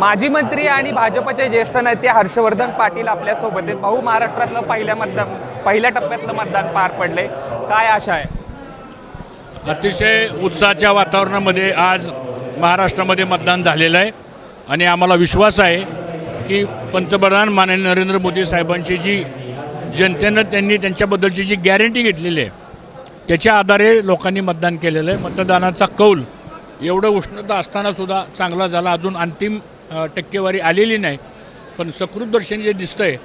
माजी मंत्री आणि भाजपचे ज्येष्ठ नेते हर्षवर्धन पाटील आपल्यासोबत आहेत. भाऊ महाराष्ट्रातलं पहिल्या मतदान पहिल्या टप्प्यातलं मतदान पार पडले काय आशा आहे? अतिशय उत्साहाच्या वातावरणामध्ये आज महाराष्ट्रामध्ये मतदान झालेलं आहे. आणि आम्हाला विश्वास आहे की पंतप्रधान माननीय नरेंद्र मोदी साहेबांची जी जनतेनं त्यांनी त्यांच्याबद्दलची जी गॅरंटी घेतलेली आहे त्याच्या आधारे लोकांनी मतदान केलेलं आहे. मतदानाचा कौल एवढं उष्णता असताना सुद्धा चांगला झाला. अजून अंतिम टक्केवारी आलेली नाही. पण सकृत दर्शन जे दिसतंय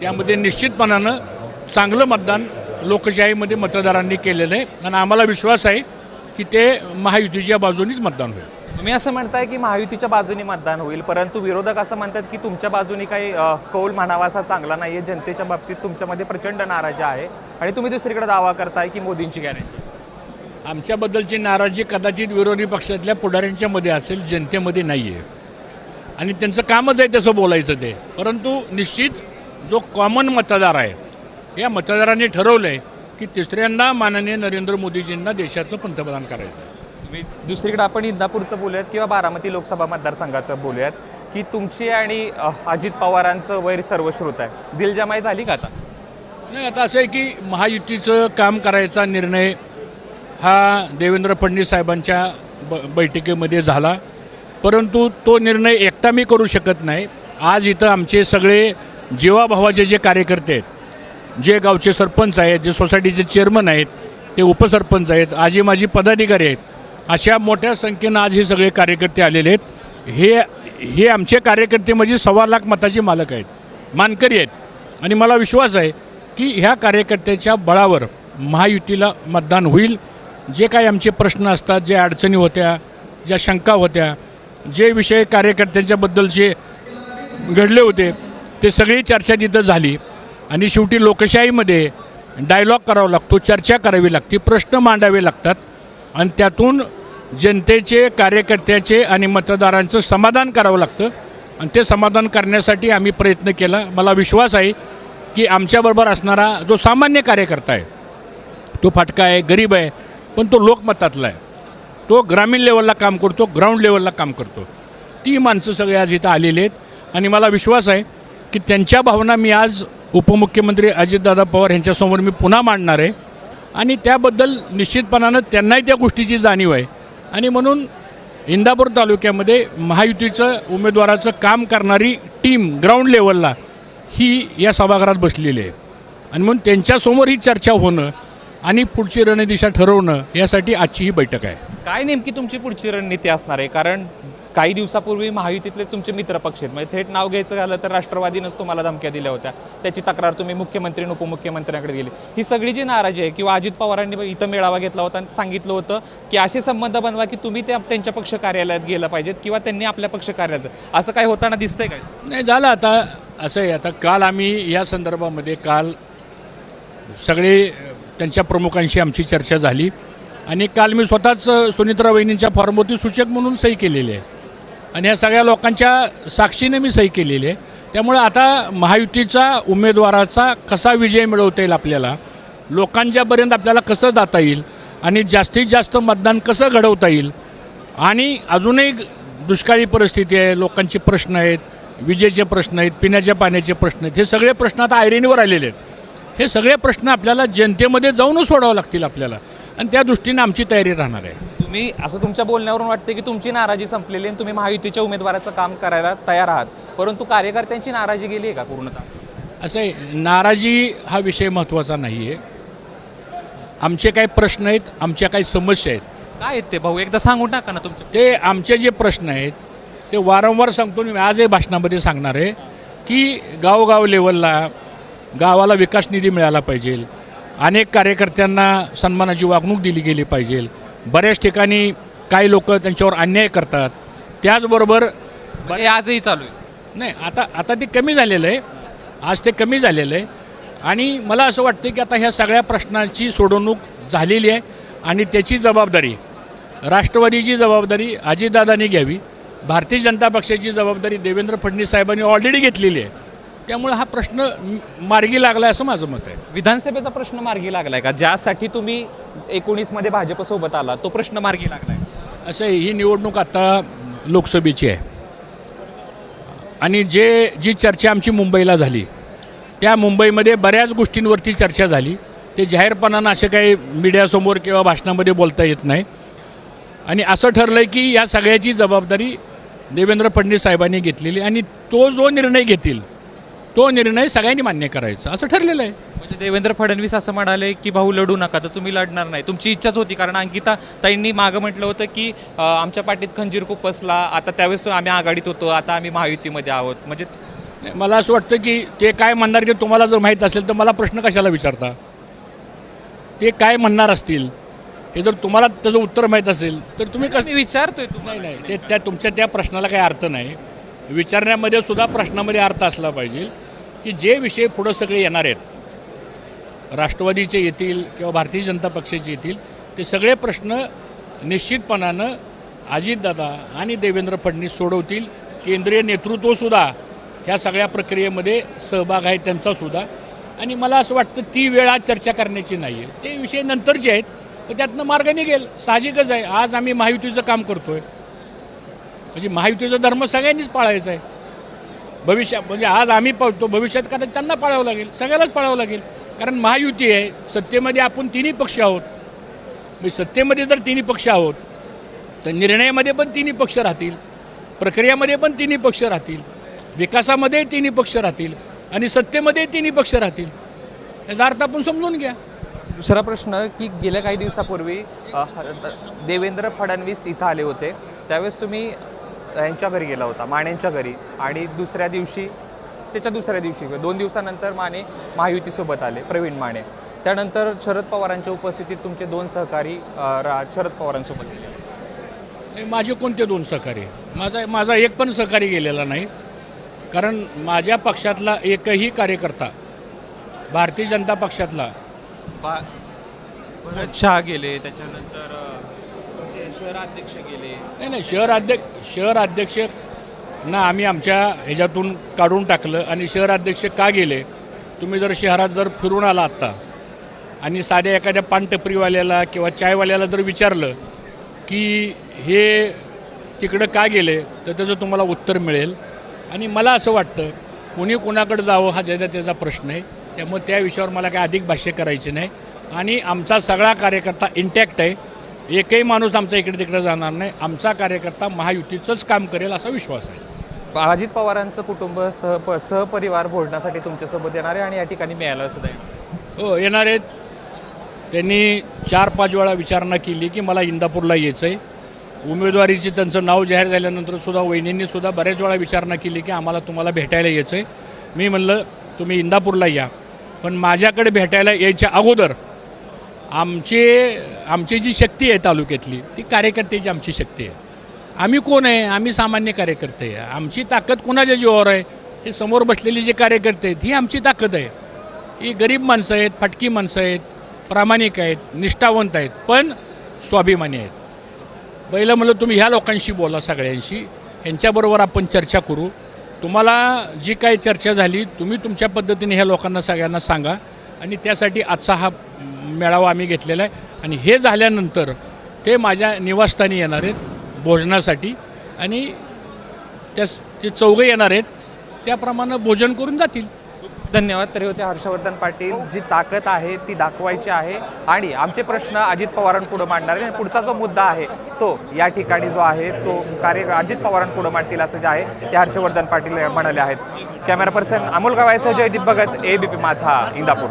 त्यामध्ये निश्चितपणानं चांगलं मतदान लोकशाहीमध्ये मतदारांनी केलेलं आहे. आणि आम्हाला विश्वास आहे की ते महायुतीच्या बाजूनीच मतदान होईल. तुम्ही असं म्हणताय की महायुतीच्या बाजूने मतदान होईल परंतु विरोधक असं म्हणतात की तुमच्या बाजूने काही कौल म्हणावा असा चांगला नाहीये. जनतेच्या बाबतीत तुमच्यामध्ये प्रचंड नाराजी आहे. आणि तुम्ही दुसरीकडे दावा करताय की मोदींची गॅरंटी आमच्याबद्दलची नाराजी कदाचित विरोधी पक्षातल्या पुढाऱ्यांच्या मध्ये असेल जनतेमध्ये नाही आहे आणि त्यांचं कामच आहे तसं बोलायचं ते. परंतु निश्चित जो कॉमन मतदार आहे या मतदारांनी ठरवलं आहे की तिसऱ्यांदा माननीय नरेंद्र मोदीजींना देशाचं पंतप्रधान करायचं आहे. तुम्ही दुसरीकडे आपण इंदापूरचं बोलूयात किंवा बारामती लोकसभा मतदारसंघाचं बोलूयात की तुमची आणि अजित पवारांचं वैर सर्वश्रुत आहे. दिलजमाई झाली का आता? नाही आता असं आहे की महायुतीचं काम करायचा निर्णय हा देवेंद्र फडणवीस साहेबांच्या ब बैठकीमध्ये झाला. परंतु तो निर्णय एकटा मी करू शकत नाही. आज इथं आमचे सगळे जीवाभावाचे जे कार्यकर्ते आहेत जे गावचे सरपंच आहेत जे सोसायटीचे चेअरमन आहेत ते उपसरपंच आहेत आजी माझी पदाधिकारी आहेत अशा मोठ्या संख्येनं आज हे सगळे कार्यकर्ते आलेले आहेत. हे हे आमचे कार्यकर्ते म्हणजे सव्वा लाख मताचे मालक आहेत मानकरी आहेत. आणि मला विश्वास आहे की ह्या कार्यकर्त्याच्या बळावर महायुतीला मतदान होईल. जे काही आमचे प्रश्न असतात जे अडचणी होत्या ज्या शंका होत्या जे विषय कार्यकर्त्यांच्याबद्दलचे घडले होते ते सगळी चर्चा तिथं झाली. आणि शेवटी लोकशाहीमध्ये डायलॉग करावा लागतो चर्चा करावी लागते प्रश्न मांडावे लागतात. आणि त्यातून जनतेचे कार्यकर्त्याचे आणि मतदारांचं समाधान करावं लागतं. आणि ते समाधान करण्यासाठी आम्ही प्रयत्न केला. मला विश्वास आहे की आमच्याबरोबर असणारा जो सामान्य कार्यकर्ता आहे तो फाटका आहे गरीब आहे पण तो लोकमतातला आहे. तो ग्रामीण लेवलला काम करतो ग्राउंड लेवलला काम करतो. ती माणसं सगळे आज इथं आलेली आहेत. आणि मला विश्वास आहे की त्यांच्या भावना मी आज उपमुख्यमंत्री अजितदादा पवार यांच्यासमोर मी पुन्हा मांडणार आहे. आणि त्याबद्दल निश्चितपणानं त्यांनाही त्या गोष्टीची जाणीव आहे. आणि म्हणून इंदापूर तालुक्यामध्ये महायुतीचं उमेदवाराचं काम करणारी टीम ग्राउंड लेवलला ही या सभागृहात बसलेली आहे. आणि म्हणून त्यांच्यासमोर ही चर्चा होणं आणि पुढची रणदिशा ठरवणं यासाठी आजची ही बैठक आहे. काय नेमकी तुमची पुढची रणनीती असणार आहे? कारण काही दिवसापूर्वी महायुतीतले तुमचे मित्रपक्ष आहेत. म्हणजे थेट नाव घ्यायचं झालं तर राष्ट्रवादीनंच तुम्हाला धमक्या दिल्या होत्या. त्याची तक्रार तुम्ही मुख्यमंत्री आणि उपमुख्यमंत्र्यांकडे दिली. ही सगळी जी नाराजी आहे किंवा अजित पवारांनी इथं मेळावा घेतला होता आणि सांगितलं होतं की असे संबंध बनवा की तुम्ही त्या त्यांच्या पक्ष कार्यालयात गेलं पाहिजेत किंवा त्यांनी आपल्या पक्ष कार्यालयात असं काय होताना दिसतंय काय? नाही झालं आता असं आहे. आता काल आम्ही या संदर्भामध्ये काल सगळे त्यांच्या प्रमुखांशी आमची चर्चा झाली. आणि काल मी स्वतःच सुनित्रा वहिनींच्या फॉर्मवरती सूचक म्हणून सही केलेली आहे. आणि या सगळ्या लोकांच्या साक्षीने मी सही केलेली आहे. त्यामुळे आता महायुतीचा उमेदवाराचा कसा विजय मिळवता येईल आपल्याला? लोकांच्यापर्यंत आपल्याला कसं जाता येईल? आणि जास्तीत जास्त मतदान कसं घडवता येईल? आणि अजूनही दुष्काळी परिस्थिती आहे लोकांचे प्रश्न आहेत विजेचे प्रश्न आहेत पिण्याच्या पाण्याचे प्रश्न आहेत हे सगळे प्रश्न आता आयरीनीवर आलेले आहेत. हे सगळे प्रश्न आपल्याला जनतेमध्ये जाऊनच सोडावं लागतील आपल्याला. आणि त्या दृष्टीने आमची तयारी राहणार आहे. तुम्ही असं तुमच्या बोलण्यावरून वाटते की तुमची नाराजी संपलेली आणि तुम्ही महायुतीच्या उमेदवाराचं काम करायला तयार आहात. परंतु कार्यकर्त्यांची नाराजी गेली आहे का पूर्णतः? असं आहे नाराजी हा विषय महत्त्वाचा नाही आहे आमचे काही प्रश्न आहेत आमच्या काही समस्या आहेत. काय आहेत ते भाऊ? एकदा सांगून टाका ना तुमच्या. ते आमचे जे प्रश्न आहेत ते वारंवार सांगतो मी आजही भाषणामध्ये सांगणार आहे की गावगाव लेवलला गावाला विकास निधी मिळाला पाहिजे. अनेक कार्यकर्त्यांना सन्मानाची वागणूक दिली गेली पाहिजे. बऱ्याच ठिकाणी काही लोक त्यांच्यावर अन्याय करतात. त्याचबरोबर हे आजही चालू आहे. नाही आता आता ते कमी झालेलं आहे. आज ते कमी झालेलं आहे. आणि मला असं वाटतं की आता ह्या सगळ्या प्रश्नांची सोडवणूक झालेली आहे आणि त्याची जबाबदारी राष्ट्रवादीची जबाबदारी अजितदादांनी घ्यावी. भारतीय जनता पक्षाची जबाबदारी देवेंद्र फडणवीस साहेबांनी ऑलरेडी घेतलेली आहे. त्यामुळे हा प्रश्न मार्गी लागला असं माझं मत आहे. विधानसभेचा प्रश्न मार्गी लागलाय का? ज्यासाठी तुम्ही एकोणीसमध्ये भाजप सोबत आला तो प्रश्न मार्गी लागलाय. असं ही निवडणूक आता लोकसभेची आहे. आणि जे जी चर्चा आमची मुंबईला झाली त्या मुंबईमध्ये बऱ्याच गोष्टींवरती चर्चा झाली. ते जाहीरपणानं असे काही मीडियासमोर किंवा भाषणामध्ये बोलता येत नाही. आणि असं ठरलं आहे की या सगळ्याची जबाबदारी देवेंद्र फडणवीस साहेबांनी घेतलेली आणि तो जो निर्णय घेतील तो निर्णय सगळ्यांनी मान्य करायचा. असं ठरलेलं आहे. म्हणजे देवेंद्र फडणवीस असं म्हणाले की भाऊ लढू नका तर तुम्ही लढणार नाही. तुमची इच्छाच होती कारण अंकिता ताईंनी मागं म्हटलं होतं की अ, आमच्या पाठीत खंजीर खूप बसला आता त्यावेळेस तो आम्ही आघाडीत होतो आता आम्ही महायुतीमध्ये आहोत. म्हणजे नाही, मला असं वाटतं की ते काय म्हणणार की तुम्हाला जर माहीत असेल तर मला प्रश्न कशाला विचारता? ते काय म्हणणार असतील? हे जर तुम्हाला त्याचं उत्तर माहीत असेल तर तुम्ही कसं मी विचारतोय तुम्हाला. नाही ते त्या तुमच्या त्या प्रश्नाला काही अर्थ नाही. विचारण्यामध्ये सुद्धा प्रश्नामध्ये अर्थ असला पाहिजे. की जे विषय पुढं सगळे येणार आहेत राष्ट्रवादीचे येतील किंवा भारतीय जनता पक्षाचे येतील ते सगळे प्रश्न निश्चितपणानं अजितदादा आणि देवेंद्र फडणवीस सोडवतील. केंद्रीय नेतृत्वसुद्धा ह्या सगळ्या प्रक्रियेमध्ये सहभाग आहे त्यांचासुद्धा आणि मला असं वाटतं ती वेळ आज चर्चा करण्याची नाही आहे. ते विषय नंतरचे आहेत पण त्यातनं मार्ग निघेल. साहजिकच आहे. आज आम्ही महायुतीचं काम करतोय. म्हणजे महायुतीचा धर्म सगळ्यांनीच पाळायचा आहे. भविष्यात म्हणजे आज आम्ही पाळतो भविष्यात कारण त्यांना पाळावं लागेल सगळ्यालाच पाळावं लागेल. कारण महायुती आहे सत्तेमध्ये आपण तिन्ही पक्ष आहोत. म्हणजे सत्तेमध्ये जर तिन्ही पक्ष आहोत तर निर्णयामध्ये पण तिन्ही पक्ष राहतील प्रक्रियामध्ये पण तिन्ही पक्ष राहतील विकासामध्ये तिन्ही पक्ष राहतील आणि सत्तेमध्ये तिन्ही पक्ष राहतील. याचा अर्थ आपण समजून घ्या. दुसरा प्रश्न की गेल्या काही दिवसापूर्वी देवेंद्र फडणवीस इथं आले होते. त्यावेळेस तुम्ही यांच्या घरी गेला होता मानेंच्या घरी. आणि दुसऱ्या दिवशी त्याच्या दुसऱ्या दिवशी दोन दिवसानंतर माने महायुतीसोबत आले प्रवीण माने. त्यानंतर शरद पवारांच्या उपस्थितीत तुमचे दोन सहकारी रा- शरद पवारांसोबत गेले. नाही माझे कोणते दोन सहकारी? माझा माझा एक पण सहकारी गेलेला नाही. कारण माझ्या पक्षातला एकही कार्यकर्ता भारतीय जनता पक्षातला बा- शहा गेले त्याच्यानंतर शहर अध्यक्ष शहराध्यक्ष गेले? नाही नाही शहर अध्यक्ष शहर अध्यक्ष ना आम्ही आमच्या ह्याच्यातून काढून टाकलं. आणि शहर अध्यक्ष का गेले? तुम्ही जर शहरात जर फिरून आला आत्ता आणि साध्या एखाद्या पानटपरीवाल्याला किंवा चायवाल्याला जर विचारलं की हे तिकडं का गेले तर त्याचं तुम्हाला उत्तर मिळेल. आणि मला असं वाटतं कोणी कोणाकडे जावं हा ज्याचा त्याचा प्रश्न आहे. त्यामुळे त्या विषयावर मला काय अधिक भाष्य करायचे नाही. आणि आमचा सगळा कार्यकर्ता इंटॅक्ट आहे. एकही माणूस आमचा इकडे तिकडे जाणार नाही. आमचा कार्यकर्ता महायुतीचंच काम करेल असा विश्वास आहे. अजित पवारांचं कुटुंब सह सहपरिवार भोजनासाठी तुमच्यासोबत येणार आहे आणि या ठिकाणी मिळालं सुद्धा आहे. हो येणार आहेत. त्यांनी चार पाच वेळा विचारणा केली की मला इंदापूरला यायचं आहे उमेदवारीचे त्यांचं नाव जाहीर झाल्यानंतर सुद्धा वहिनींनी सुद्धा बऱ्याच वेळा विचारणा केली की आम्हाला तुम्हाला भेटायला यायचं आहे मी म्हणलं तुम्ही इंदापूरला या. पण माझ्याकडे भेटायला यायच्या अगोदर आमचे आमची जी शक्ती आहे तालुक्यातली ती कार्यकर्त्याची आमची शक्ती आहे. आम्ही कोण आहे? आम्ही सामान्य कार्यकर्ते आहे. आमची ताकद कोणाच्या जीवावर आहे? हे समोर बसलेले जे कार्यकर्ते आहेत ही आमची ताकद आहे. ही गरीब माणसं आहेत फटकी माणसं आहेत प्रामाणिक आहेत निष्ठावंत आहेत पण स्वाभिमानी आहेत. पहिलं म्हणलं तुम्ही ह्या लोकांशी बोला सगळ्यांशी. ह्यांच्याबरोबर आपण चर्चा करू. तुम्हाला जी काही चर्चा झाली तुम्ही तुमच्या पद्धतीने ह्या लोकांना सगळ्यांना सांगा. आणि त्यासाठी आजचा हा मेळावा आम्ही घेतलेला आहे. आणि हे झाल्यानंतर ते माझ्या निवासस्थानी येणार आहेत भोजनासाठी. आणि त्या ते चौघे येणार आहेत त्याप्रमाणे भोजन करून जातील. धन्यवाद. तरी होते हर्षवर्धन पाटील जी ताकद आहे ती दाखवायची आहे. आणि आमचे प्रश्न अजित पवारांपुढे मांडणार आहे आणि पुढचा जो मुद्दा आहे तो या ठिकाणी जो आहे तो कार्य अजित पवारांपुढे मांडतील असं जे आहे ते हर्षवर्धन पाटील म्हणाले आहेत. कॅमेरा पर्सन अमोल गवायसह जयदीप भगत एबीपी माझा इंदापूर.